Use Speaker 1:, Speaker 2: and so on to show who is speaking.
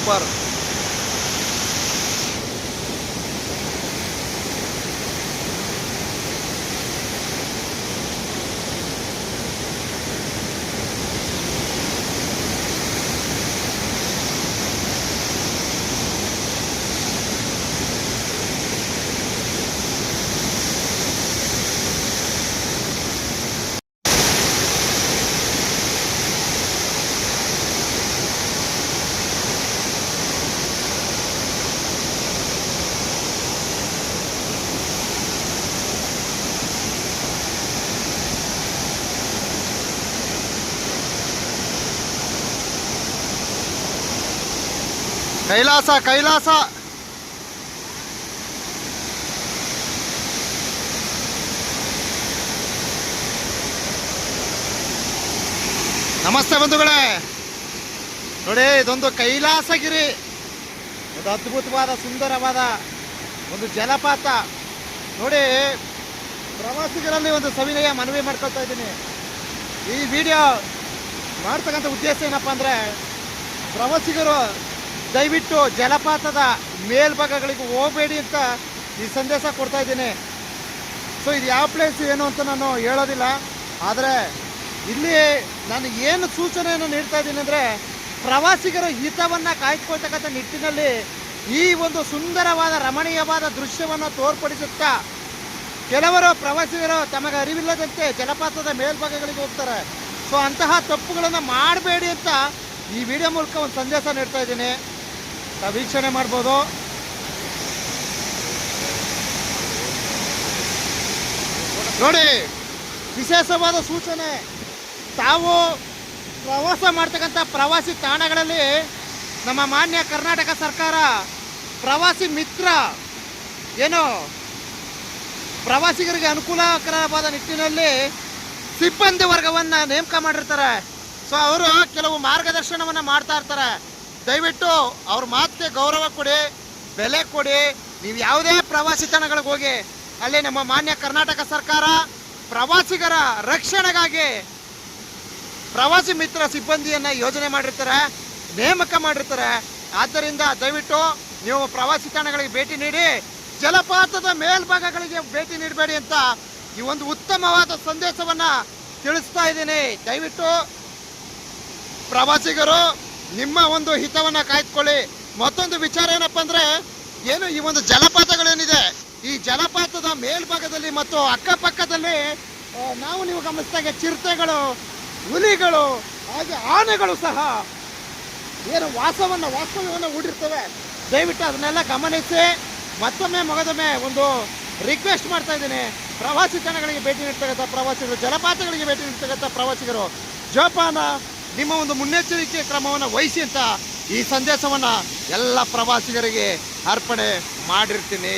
Speaker 1: ऊपर ಕೈಲಾಸ ಕೈಲಾಸ. ನಮಸ್ತೆ ಬಂಧುಗಳೇ. ನೋಡಿ, ಇದೊಂದು ಕೈಲಾಸಗಿರಿ. ಒಂದು ಅದ್ಭುತವಾದ, ಸುಂದರವಾದ ಒಂದು ಜಲಪಾತ. ನೋಡಿ, ಪ್ರವಾಸಿಗರಲ್ಲಿ ಒಂದು ಸವಿನಯ ಮನವಿ ಮಾಡ್ಕೊಳ್ತಾ ಇದ್ದೀನಿ. ಈ ವಿಡಿಯೋ ಮಾಡ್ತಕ್ಕಂಥ ಉದ್ದೇಶ ಏನಪ್ಪ ಅಂದರೆ ಪ್ರವಾಸಿಗರು ದಯವಿಟ್ಟು ಜಲಪಾತದ ಮೇಲ್ಭಾಗಗಳಿಗೆ ಹೋಗಬೇಡಿ ಅಂತ ಈ ಸಂದೇಶ ಕೊಡ್ತಾ ಇದ್ದೀನಿ. ಸೊ ಇದು ಯಾವ ಪ್ಲೇಸ್ ಏನು ಅಂತ ನಾನು ಹೇಳೋದಿಲ್ಲ. ಆದರೆ ಇಲ್ಲಿ ನಾನು ಏನು ಸೂಚನೆಯನ್ನು ನೀಡ್ತಾ ಇದ್ದೀನಿ ಅಂದರೆ ಪ್ರವಾಸಿಗರ ಹಿತವನ್ನು ಕಾಯ್ದುಕೊಳ್ತಕ್ಕಂಥ ನಿಟ್ಟಿನಲ್ಲಿ ಈ ಒಂದು ಸುಂದರವಾದ, ರಮಣೀಯವಾದ ದೃಶ್ಯವನ್ನು ತೋರ್ಪಡಿಸುತ್ತಾ ಕೆಲವರು ಪ್ರವಾಸಿಗರು ತಮಗೆ ಅರಿವಿಲ್ಲದಂತೆ ಜಲಪಾತದ ಮೇಲ್ಭಾಗಗಳಿಗೆ ಹೋಗ್ತಾರೆ. ಸೊ ಅಂತಹ ತಪ್ಪುಗಳನ್ನು ಮಾಡಬೇಡಿ ಅಂತ ಈ ವಿಡಿಯೋ ಮೂಲಕ ಒಂದು ಸಂದೇಶ ನೀಡ್ತಾ ಇದ್ದೀನಿ. ತಾವು ವೀಕ್ಷಣೆ ಮಾಡ್ಬೋದು. ನೋಡಿ, ವಿಶೇಷವಾದ ಸೂಚನೆ. ತಾವು ಪ್ರವಾಸ ಮಾಡ್ತಕ್ಕಂಥ ಪ್ರವಾಸಿ ತಾಣಗಳಲ್ಲಿ ನಮ್ಮ ಮಾನ್ಯ ಕರ್ನಾಟಕ ಸರ್ಕಾರ ಪ್ರವಾಸಿ ಮಿತ್ರ ಏನು ಪ್ರವಾಸಿಗರಿಗೆ ಅನುಕೂಲಕರವಾದ ನಿಟ್ಟಿನಲ್ಲಿ ಸಿಬ್ಬಂದಿ ವರ್ಗವನ್ನು ನೇಮಕ ಮಾಡಿರ್ತಾರೆ. ಸೊ ಅವರು ಕೆಲವು ಮಾರ್ಗದರ್ಶನವನ್ನು ಮಾಡ್ತಾ ಇರ್ತಾರೆ. ದಯವಿಟ್ಟು ಅವ್ರ ಮಾತಿಗೆ ಗೌರವ ಕೊಡಿ, ಬೆಲೆ ಕೊಡಿ. ನೀವು ಯಾವುದೇ ಪ್ರವಾಸಿ ತಾಣಗಳಿಗೆ ಹೋಗಿ, ಅಲ್ಲಿ ನಮ್ಮ ಮಾನ್ಯ ಕರ್ನಾಟಕ ಸರ್ಕಾರ ಪ್ರವಾಸಿಗರ ರಕ್ಷಣೆಗಾಗಿ ಪ್ರವಾಸಿ ಮಿತ್ರ ಸಿಬ್ಬಂದಿಯನ್ನು ಯೋಜನೆ ಮಾಡಿರ್ತಾರೆ, ನೇಮಕ ಮಾಡಿರ್ತಾರೆ. ಆದ್ದರಿಂದ ದಯವಿಟ್ಟು ನೀವು ಪ್ರವಾಸಿ ತಾಣಗಳಿಗೆ ಭೇಟಿ ನೀಡಿ, ಜಲಪಾತದ ಮೇಲ್ಭಾಗಗಳಿಗೆ ಭೇಟಿ ನೀಡಬೇಡಿ ಅಂತ ಈ ಒಂದು ಉತ್ತಮವಾದ ಸಂದೇಶವನ್ನ ತಿಳಿಸ್ತಾ ಇದ್ದೀನಿ. ದಯವಿಟ್ಟು ಪ್ರವಾಸಿಗರು ನಿಮ್ಮ ಒಂದು ಹಿತವನ್ನ ಕಾಯ್ದುಕೊಳ್ಳಿ. ಮತ್ತೊಂದು ವಿಚಾರ ಏನಪ್ಪ ಅಂದ್ರೆ, ಏನು ಈ ಒಂದು ಜಲಪಾತಗಳೇನಿದೆ, ಈ ಜಲಪಾತದ ಮೇಲ್ಭಾಗದಲ್ಲಿ ಮತ್ತು ಅಕ್ಕಪಕ್ಕದಲ್ಲಿ ನಾವು ನೀವು ಗಮನಿಸಿದಾಗ ಚಿರತೆಗಳು, ಹುಲಿಗಳು, ಹಾಗೆ ಆನೆಗಳು ಸಹ ಏನು ವಾಸವನ್ನು, ವಾಸ್ತವ್ಯವನ್ನು ಹೂಡಿರ್ತವೆ. ದಯವಿಟ್ಟು ಅದನ್ನೆಲ್ಲ ಗಮನಿಸಿ, ಮತ್ತೊಮ್ಮೆ ಮಗದೊಮ್ಮೆ ಒಂದು ರಿಕ್ವೆಸ್ಟ್ ಮಾಡ್ತಾ ಇದ್ದೀನಿ. ಪ್ರವಾಸಿ ತಾಣಗಳಿಗೆ ಭೇಟಿ ನೀಡ್ತಕ್ಕಂಥ ಪ್ರವಾಸಿಗರು, ಜಲಪಾತಗಳಿಗೆ ಭೇಟಿ ನೀಡ್ತಕ್ಕಂಥ ಪ್ರವಾಸಿಗರು, ಜೋಪಾನ ನಿಮ್ಮ ಒಂದು ಮುನ್ನೆಚ್ಚರಿಕೆ ಕ್ರಮವನ್ನು ವಹಿಸಿ ಅಂತ ಈ ಸಂದೇಶವನ್ನು ಎಲ್ಲ ಪ್ರವಾಸಿಗರಿಗೆ ಅರ್ಪಣೆ ಮಾಡಿರ್ತೀನಿ.